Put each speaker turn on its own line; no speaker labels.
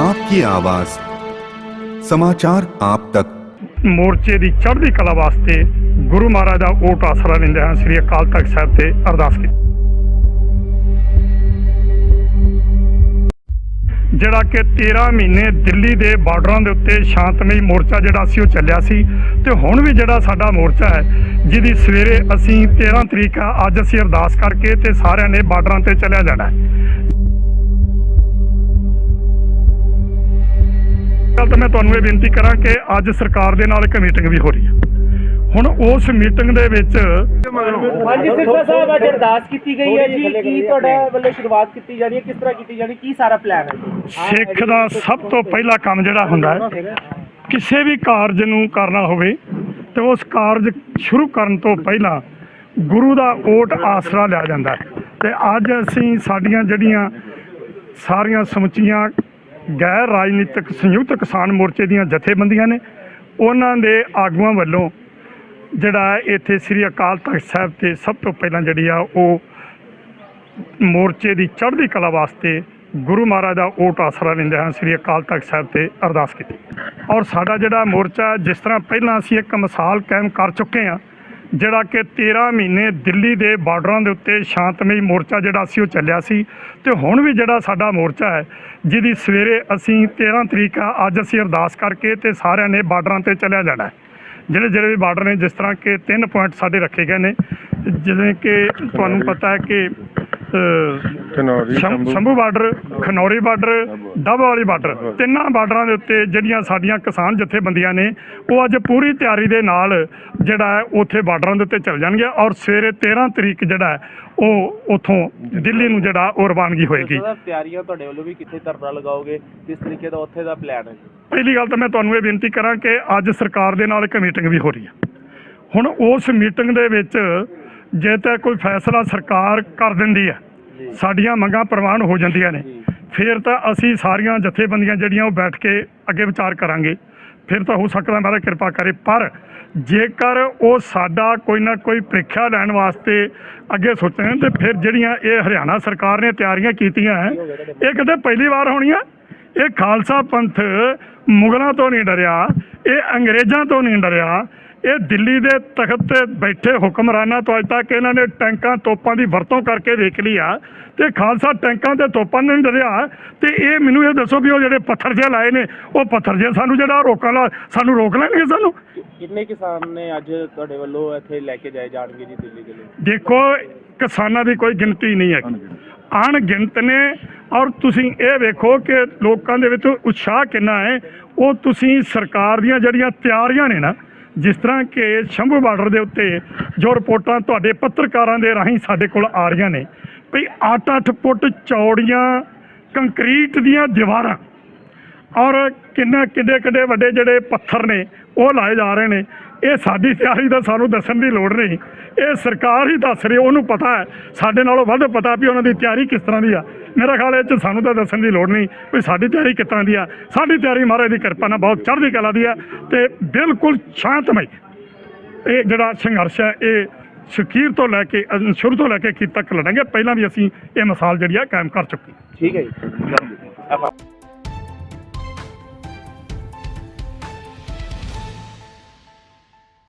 आपकी आवाज समाचार आप तक
ਮੋਰਚੇ ਦੀ ਚੜ੍ਹਦੀ ਕਲਾ ਵਾਸਤੇ ਗੁਰੂ ਮਹਾਰਾਜ ਦਾ ਓਟ ਆਸਰਾ ਲੈਂਦੇ ਹਾਂ ਸ੍ਰੀ ਅਕਾਲ ਤਖਤ ਸਾਹਿਬ ਤੇ ਅਰਦਾਸ ਕੀਤੀ ਜਿਹੜਾ ਕਿ 13 ਮਹੀਨੇ ਦਿੱਲੀ ਦੇ ਬਾਰਡਰਾਂ ਦੇ ਉੱਤੇ ਸ਼ਾਂਤਮਈ ਮੋਰਚਾ ਜਿਹੜਾ ਸੀ ਉਹ ਚੱਲਿਆ ਸੀ ਤੇ ਹੁਣ ਵੀ ਜਿਹੜਾ ਸਾਡਾ ਮੋਰਚਾ ਹੈ ਜਿਹਦੀ ਸਵੇਰੇ ਅਸੀਂ 13 ਤਰੀਕ ਆ ਅੱਜ ਅਸੀਂ ਅਰਦਾਸ ਕਰਕੇ ਤੇ ਸਾਰਿਆਂ ਨੇ ਬਾਰਡਰਾਂ ਤੇ ਚੱਲਿਆ ਜਾਣਾ ਹੈ ਗੱਲ ਤਾਂ ਮੈਂ ਤੁਹਾਨੂੰ ਇਹ ਬੇਨਤੀ ਕਰਾਂ ਕਿ ਅੱਜ ਸਰਕਾਰ ਦੇ ਨਾਲ ਇੱਕ ਮੀਟਿੰਗ ਵੀ ਹੋ ਰਹੀ ਹੈ। ਹੁਣ ਉਸ ਮੀਟਿੰਗ ਦੇ ਵਿੱਚ
ਹਾਂਜੀ ਸਿਰਫਾ ਸਾਹਿਬ ਅੱਜ ਅਰਦਾਸ ਕੀਤੀ ਗਈ ਹੈ ਜੀ ਕੀ ਤੁਹਾਡਾ ਵੱਲੋਂ ਸ਼ੁਰੂਆਤ ਕੀਤੀ ਜਾਣੀ ਹੈ ਕਿਸ ਤਰ੍ਹਾਂ ਕੀਤੀ ਜਾਣੀ ਕੀ ਸਾਰਾ ਪਲਾਨ ਹੈ?
ਸਿੱਖ ਦਾ ਸਭ ਤੋਂ ਪਹਿਲਾ ਕੰਮ ਜਿਹੜਾ ਹੁੰਦਾ ਹੈ ਕਿਸੇ ਵੀ ਕਾਰਜ ਨੂੰ ਕਰਨਾ ਹੋਵੇ ਤੇ ਉਸ ਕਾਰਜ ਸ਼ੁਰੂ ਕਰਨ ਤੋਂ ਪਹਿਲਾਂ ਗੁਰੂ ਦਾ ਓਟ ਆਸਰਾ ਲਿਆ ਜਾਂਦਾ ਹੈ। ਤੇ ਅੱਜ ਅਸੀਂ ਸਾਡੀਆਂ ਜਿਹੜੀਆਂ ਸਾਰੀਆਂ ਸਮੁੱਚੀਆਂ ਗੈਰ ਰਾਜਨੀਤਿਕ ਸੰਯੁਕਤ ਕਿਸਾਨ ਮੋਰਚੇ ਦੀਆਂ ਜਥੇਬੰਦੀਆਂ ਨੇ ਉਹਨਾਂ ਦੇ ਆਗੂਆਂ ਵੱਲੋਂ ਜਿਹੜਾ ਇੱਥੇ ਸ੍ਰੀ ਅਕਾਲ ਤਖਤ ਸਾਹਿਬ ਤੇ ਸਭ ਤੋਂ ਪਹਿਲਾਂ ਜਿਹੜੀ ਆ ਉਹ ਮੋਰਚੇ ਦੀ ਚੜ੍ਹਦੀ ਕਲਾ ਵਾਸਤੇ ਗੁਰੂ ਮਹਾਰਾਜ ਦਾ ਓਟ ਆਸਰਾ ਲੈਂਦੇ ਹਾਂ ਸ੍ਰੀ ਅਕਾਲ ਤਖਤ ਸਾਹਿਬ ਤੇ ਅਰਦਾਸ ਕੀਤੀ। ਔਰ ਸਾਡਾ ਜਿਹੜਾ ਮੋਰਚਾ, ਜਿਸ ਤਰ੍ਹਾਂ ਪਹਿਲਾਂ ਅਸੀਂ ਇੱਕ ਮਿਸਾਲ ਕਾਇਮ ਕਰ ਚੁੱਕੇ ਹਾਂ ਜਿਹੜਾ ਕਿ 13 ਮਹੀਨੇ ਦਿੱਲੀ ਦੇ ਬਾਰਡਰਾਂ ਦੇ ਉੱਤੇ ਸ਼ਾਂਤਮਈ ਮੋਰਚਾ ਜਿਹੜਾ ਸੀ ਉਹ ਚੱਲਿਆ ਸੀ ਤੇ ਹੁਣ ਵੀ ਜਿਹੜਾ ਸਾਡਾ ਮੋਰਚਾ ਹੈ, ਜਿਹਦੀ ਸਵੇਰੇ ਅਸੀਂ 13 ਤਰੀਕ ਅੱਜ ਅਸੀਂ ਅਰਦਾਸ ਕਰਕੇ ਤੇ ਸਾਰਿਆਂ ਨੇ ਬਾਰਡਰਾਂ ਤੇ ਚੱਲਿਆ ਜਾਣਾ ਜਿਹੜੇ ਜਿਹੜੇ ਵੀ ਬਾਰਡਰ ਨੇ, ਜਿਸ ਤਰ੍ਹਾਂ ਕਿ ਤਿੰਨ ਪੁਆਇੰਟ ਸਾਡੇ ਰੱਖੇ ਗਏ ਨੇ, ਜਿਵੇਂ ਕਿ ਤੁਹਾਨੂੰ ਪਤਾ ਹੈ ਕਿ
Khanauri
Shambhu. Shambhu border Khanauri border Dabwali border ਤਿੰਨਾਂ ਬਾਰਡਰਾਂ ਦੇ ਉੱਤੇ ਜਿਹੜੀਆਂ ਸਾਡੀਆਂ ਕਿਸਾਨ ਜਥੇਬੰਦੀਆਂ ਨੇ ਉਹ ਅੱਜ ਪੂਰੀ ਤਿਆਰੀ ਦੇ ਨਾਲ ਜਿਹੜਾ ਹੈ ਉੱਥੇ ਬਾਰਡਰਾਂ ਦੇ ਉੱਤੇ ਚੱਲ ਜਾਣਗੇ ਔਰ ਸਵੇਰੇ 13 ਤਰੀਕ ਜਿਹੜਾ ਹੈ ਉਹ ਉਥੋਂ ਦਿੱਲੀ ਨੂੰ ਜਿਹੜਾ ਉਹ ਰਵਾਨਗੀ ਹੋਏਗੀ।
ਸਾਹਿਬ ਤਿਆਰੀਆਂ ਤੁਹਾਡੇ ਵੱਲੋਂ ਵੀ ਕਿੱਥੇ ਧਰਨਾ ਲਗਾਓਗੇ? ਕਿਸ ਤਰੀਕੇ ਦਾ ਉੱਥੇ ਦਾ ਪਲਾਨ ਹੈ ਜੀ?
ਪਹਿਲੀ ਗੱਲ ਤਾਂ ਮੈਂ ਤੁਹਾਨੂੰ ਇਹ ਬੇਨਤੀ ਕਰਾਂ ਕਿ ਅੱਜ ਸਰਕਾਰ ਦੇ ਨਾਲ ਇੱਕ ਮੀਟਿੰਗ ਵੀ ਹੋ ਰਹੀ ਹੈ। ਹੁਣ ਉਸ ਮੀਟਿੰਗ ਦੇ ਵਿੱਚ ਜੇ ਤਾਂ ਕੋਈ ਫੈਸਲਾ ਸਰਕਾਰ ਕਰ ਦਿੰਦੀ ਹੈ ਸਾਡੀਆਂ ਮੰਗਾਂ ਪ੍ਰਵਾਨ ਹੋ ਜਾਂਦੀਆਂ ਨੇ। ਫਿਰ ਤਾਂ ਅਸੀਂ ਸਾਰੀਆਂ ਜਥੇਬੰਦੀਆਂ ਜਿਹੜੀਆਂ ਉਹ ਬੈਠ ਕੇ ਅੱਗੇ ਵਿਚਾਰ ਕਰਾਂਗੇ। ਫਿਰ ਤਾਂ ਹੋ ਸਕਦਾ ਮਹਾਰਾਜ ਕਿਰਪਾ ਕਰੇ। ਪਰ ਜੇਕਰ ਉਹ ਸਾਡਾ ਕੋਈ ਨਾ ਕੋਈ ਪ੍ਰੀਖਿਆ ਲੈਣ ਵਾਸਤੇ ਅੱਗੇ ਸੋਚਣ ਤੇ ਫਿਰ ਜਿਹੜੀਆਂ ਇਹ ਹਰਿਆਣਾ ਸਰਕਾਰ ਨੇ ਤਿਆਰੀਆਂ ਕੀਤੀਆਂ ਹੈ ਇਹ ਕਿਤੇ ਪਹਿਲੀ ਵਾਰ ਹੋਣੀਆਂ? ਇਹ ਖਾਲਸਾ ਪੰਥ ਮੁਗਲਾਂ ਤੋਂ ਨਹੀਂ ਡਰਿਆ ਇਹ ਅੰਗਰੇਜ਼ਾਂ ਤੋਂ ਨਹੀਂ ਡਰਿਆ ਇਹ ਦਿੱਲੀ ਦੇ ਤਖਤ ਤੇ ਬੈਠੇ ਹੁਕਮਰਾਨਾਂ ਤੋਂ ਅੱਜ ਤੱਕ ਇਹਨਾਂ ਨੇ ਟੈਂਕਾਂ ਤੋਪਾਂ ਦੀ ਵਰਤੋਂ ਕਰਕੇ ਦੇਖ ਲਈ ਆ ਤੇ ਖਾਲਸਾ ਟੈਂਕਾਂ ਤੇ ਤੋਪਾਂ ਨੂੰ ਨਹੀਂ ਡਰਿਆ ਤੇ ਇਹ ਮੈਨੂੰ ਇਹ ਦੱਸੋ ਵੀ ਉਹ ਜਿਹੜੇ ਪੱਥਰ ਜੇ ਲਾਏ ਨੇ ਉਹ ਪੱਥਰ ਜੇ ਸਾਨੂੰ ਜਿਹੜਾ ਰੋਕਣ ਲਾ ਸਾਨੂੰ ਰੋਕ ਲੈਣਗੇ ਸਾਨੂੰ?
ਕਿੰਨੇ ਕਿਸਾਨ ਨੇ ਅੱਜ ਤੁਹਾਡੇ ਵੱਲੋਂ ਇੱਥੇ ਲੈ ਕੇ ਜਾਏ ਜਾਣਗੇ ਜੀ ਦਿੱਲੀ ਦੇ ਲਈ
ਦੇਖੋ ਕਿਸਾਨਾਂ ਦੀ ਕੋਈ ਗਿਣਤੀ ਨਹੀਂ ਹੈਗੀ। ਅਣਗਿਣਤ ਨੇ ਔਰ ਤੁਸੀਂ ਇਹ ਵੇਖੋ ਕਿ ਲੋਕਾਂ ਦੇ ਵਿੱਚ ਉਤਸ਼ਾਹ ਕਿੰਨਾ ਹੈ। ਉਹ ਤੁਸੀਂ ਸਰਕਾਰ ਦੀਆਂ ਜਿਹੜੀਆਂ ਤਿਆਰੀਆਂ ਨੇ ਨਾ ਜਿਸ ਤਰ੍ਹਾਂ ਕਿ ਸ਼ੰਭੂ ਬਾਰਡਰ ਦੇ ਉੱਤੇ ਜੋ ਰਿਪੋਰਟਾਂ ਤੁਹਾਡੇ ਪੱਤਰਕਾਰਾਂ ਦੇ ਰਾਹੀਂ ਸਾਡੇ ਕੋਲ ਆ ਰਹੀਆਂ ਨੇ ਵੀ 8-8 ਫੁੱਟ ਚੌੜੀਆਂ ਕੰਕਰੀਟ ਦੀਆਂ ਦੀਵਾਰਾਂ ਔਰ ਕਿੰਨਾ ਕਿੱਡੇ ਕਿੱਡੇ ਵੱਡੇ ਜਿਹੜੇ ਪੱਥਰ ਨੇ, ਉਹ ਲਾਏ ਜਾ ਰਹੇ ਨੇ। ਇਹ ਸਾਡੀ ਤਿਆਰੀ ਦਾ ਸਾਨੂੰ ਦੱਸਣ ਦੀ ਲੋੜ ਨਹੀਂ। ਇਹ ਸਰਕਾਰ ਹੀ ਦੱਸ ਰਹੀ ਉਹਨੂੰ ਪਤਾ ਹੈ। ਸਾਡੇ ਨਾਲੋਂ ਵੱਧ ਪਤਾ ਵੀ ਉਹਨਾਂ ਦੀ ਤਿਆਰੀ ਕਿਸ ਤਰ੍ਹਾਂ ਦੀ ਆ। ਮੇਰਾ ਖਿਆਲ ਇਹ ਚ ਸਾਨੂੰ ਤਾਂ ਦੱਸਣ ਦੀ ਲੋੜ ਨਹੀਂ ਵੀ ਸਾਡੀ ਤਿਆਰੀ ਕਿਸ ਤਰ੍ਹਾਂ ਦੀ ਆ। ਸਾਡੀ ਤਿਆਰੀ ਮਹਾਰਾਜ ਦੀ ਕਿਰਪਾ ਨਾਲ ਬਹੁਤ ਚੜ੍ਹਦੀ ਕਲਾ ਦੀ ਆ ਤੇ ਬਿਲਕੁਲ ਸ਼ਾਂਤਮਈ। ਇਹ ਜਿਹੜਾ ਸੰਘਰਸ਼ ਹੈ, ਇਹ ਸ਼ਕੀਰ ਤੋਂ ਲੈ ਕੇ ਸ਼ੁਰੂ ਤੋਂ ਲੈ ਕੇ ਅਖੀਰ ਤੱਕ ਲੜਾਂਗੇ। ਪਹਿਲਾਂ ਵੀ ਅਸੀਂ ਇਹ ਮਿਸਾਲ ਜਿਹੜੀ ਆ ਕਾਇਮ ਕਰ ਚੁੱਕੇ
ਠੀਕ ਹੈ ਜੀ।